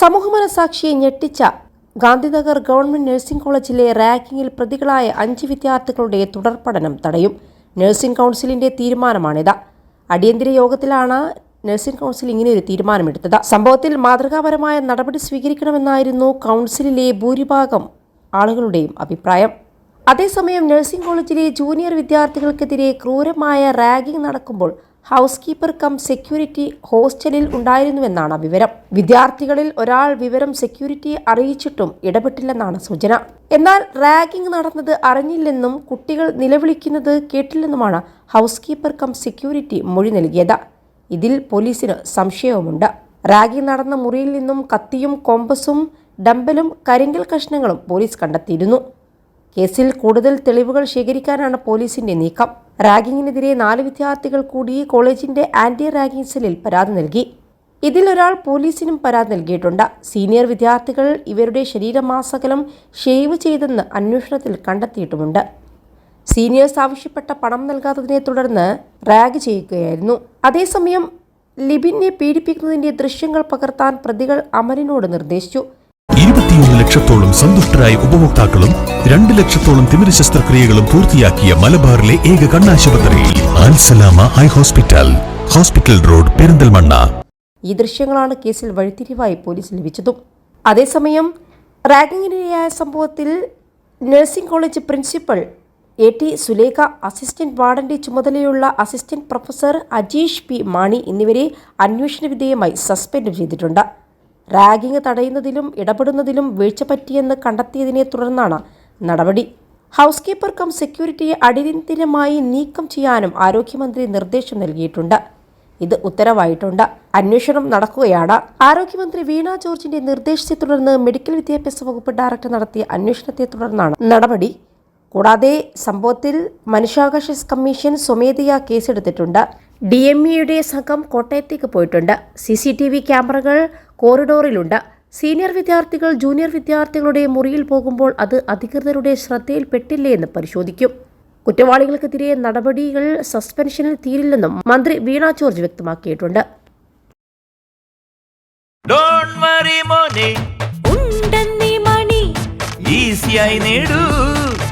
സമൂഹമനസാക്ഷിയെ ഞെട്ടിച്ച Gandhinagar government nursing കോളേജിലെ റാങ്കിങ്ങിൽ പ്രതികളായ അഞ്ച് വിദ്യാർത്ഥികളുടെ തുടർ പഠനം തടയും. നഴ്സിംഗ് കൗൺസിലിന്റെ തീരുമാനമാണിത്. അടിയന്തര യോഗത്തിലാണ് നഴ്സിംഗ് കൗൺസിൽ ഇങ്ങനെയൊരു തീരുമാനമെടുത്തത്. സംഭവത്തിൽ മാതൃകാപരമായ നടപടി സ്വീകരിക്കണമെന്നായിരുന്നു കൗൺസിലിലെ ഭൂരിഭാഗം ആളുകളുടെയും അഭിപ്രായം. അതേസമയം നഴ്സിംഗ് കോളേജിലെ ജൂനിയർ വിദ്യാർത്ഥികൾക്കെതിരെ ക്രൂരമായ റാഗിംഗ് നടക്കുമ്പോൾ ഹൗസ് കീപ്പർ കം സെക്യൂരിറ്റി ഹോസ്റ്റലിൽ ഉണ്ടായിരുന്നുവെന്നാണ് വിവരം. വിദ്യാർത്ഥികളിൽ ഒരാൾ വിവരം സെക്യൂരിറ്റിയെ അറിയിച്ചിട്ടും ഇടപെട്ടില്ലെന്നാണ് സൂചന. എന്നാൽ റാഗിംഗ് നടന്നത് അറിഞ്ഞില്ലെന്നും കുട്ടികൾ നിലവിളിക്കുന്നത് കേട്ടില്ലെന്നുമാണ് ഹൗസ് കീപ്പർ കം സെക്യൂരിറ്റി മൊഴി നൽകിയത്. ഇതിൽ പോലീസിന് സംശയവുമുണ്ട്. റാഗിംഗ് നടന്ന മുറിയിൽ നിന്നും കത്തിയും കോമ്പസും ഡമ്പലും കരിങ്കൽ കഷ്ണങ്ങളും പോലീസ് കണ്ടെത്തിയിരുന്നു. കേസിൽ കൂടുതൽ തെളിവുകൾ ശേഖരിക്കാനാണ് പോലീസിന്റെ നീക്കം. റാഗിങ്ങിനെതിരെ നാല് വിദ്യാർത്ഥികൾ കൂടി കോളേജിന്റെ ആന്റി റാഗിംഗ് സെല്ലിൽ പരാതി നൽകി. ഇതിലൊരാൾ പോലീസിനും പരാതി നൽകിയിട്ടുണ്ട്. സീനിയർ വിദ്യാർത്ഥികൾ ഇവരുടെ ശരീരമാസകലം ഷേവ് ചെയ്തെന്ന് അന്വേഷണത്തിൽ കണ്ടെത്തിയിട്ടുമുണ്ട്. സീനിയേഴ്സ് ആവശ്യപ്പെട്ട പണം നൽകാത്തതിനെ തുടർന്ന് റാഗ് ചെയ്യുകയായിരുന്നു. അതേസമയം ലിബിനെ പീഡിപ്പിക്കുന്നതിന്റെ ദൃശ്യങ്ങൾ പകർത്താൻ പ്രതികൾ അമലിനോട് നിർദ്ദേശിച്ചു. ഇരുപത്തിയൊന്ന് ലക്ഷത്തോളം സന്തുഷ്ടരായ ഉപഭോക്താക്കളും രണ്ട് ലക്ഷത്തോളം തിമിര ശസ്ത്രക്രിയകളും പൂർത്തിയാക്കിയ മലബാറിലെ ഏക കണ്ണാശുപത്രി Alsalama eye hospital hospital road Perinthalmanna. ഈ ദൃശ്യങ്ങളാണ് കേസിൽ വഴിത്തിരിവായി പോലീസ് ലഭിച്ചതും. അതേസമയം റാഗിങ്ങിനിരയായ സംഭവത്തിൽ nursing college principal A T Sulekha assistant വാർഡന്റെ ചുമതലയുള്ള assistant professor Ajeesh P Mani എന്നിവരെ അന്വേഷണ വിധേയമായി സസ്പെൻഡ് ചെയ്തിട്ടുണ്ട്. റാഗിംഗ് തടയുന്നതിലും ഇടപെടുന്നതിലും വീഴ്ച പറ്റിയെന്ന് കണ്ടെത്തിയതിനെ തുടർന്നാണ് നടപടി. ഹൗസ് കീപ്പർ കം സെക്യൂരിറ്റിയെ അടിയന്തിരമായി നീക്കം ചെയ്യാനും ആരോഗ്യമന്ത്രി നിർദ്ദേശം നൽകിയിട്ടുണ്ട്. ഇത് ഉത്തരവായിട്ടുണ്ട്. അന്വേഷണം നടക്കുകയാണ്. ആരോഗ്യമന്ത്രി വീണ ജോർജിന്റെ നിർദ്ദേശത്തെ തുടർന്ന് മെഡിക്കൽ വിദ്യാഭ്യാസ വകുപ്പ് ഡയറക്ടർ നടത്തിയ അന്വേഷണത്തെ തുടർന്നാണ് നടപടി. കൂടാതെ സംഭവത്തിൽ മനുഷ്യാവകാശ കമ്മീഷൻ സ്വമേധയാ കേസെടുത്തിട്ടുണ്ട്. ഡി എം ഇയുടെ സംഘം കോട്ടയത്തേക്ക് പോയിട്ടുണ്ട്. സി സി ടി വി ക്യാമറകൾ കോറിഡോറിലുണ്ട്. സീനിയർ വിദ്യാർത്ഥികൾ ജൂനിയർ വിദ്യാർത്ഥികളുടെ മുറിയിൽ പോകുമ്പോൾ അത് അധികൃതരുടെ ശ്രദ്ധയിൽപ്പെട്ടില്ലേ എന്ന് പരിശോധിക്കും. കുറ്റവാളികൾക്കെതിരെ നടപടികൾ സസ്പെൻഷനിൽ തീരില്ലെന്നും മന്ത്രി വീണ ജോർജ് വ്യക്തമാക്കിയിട്ടുണ്ട്. ഡോണ്ട് വറി മോനെ. ഉണ്ടെന്നീ മണി. ഈസിയായി നേടൂ.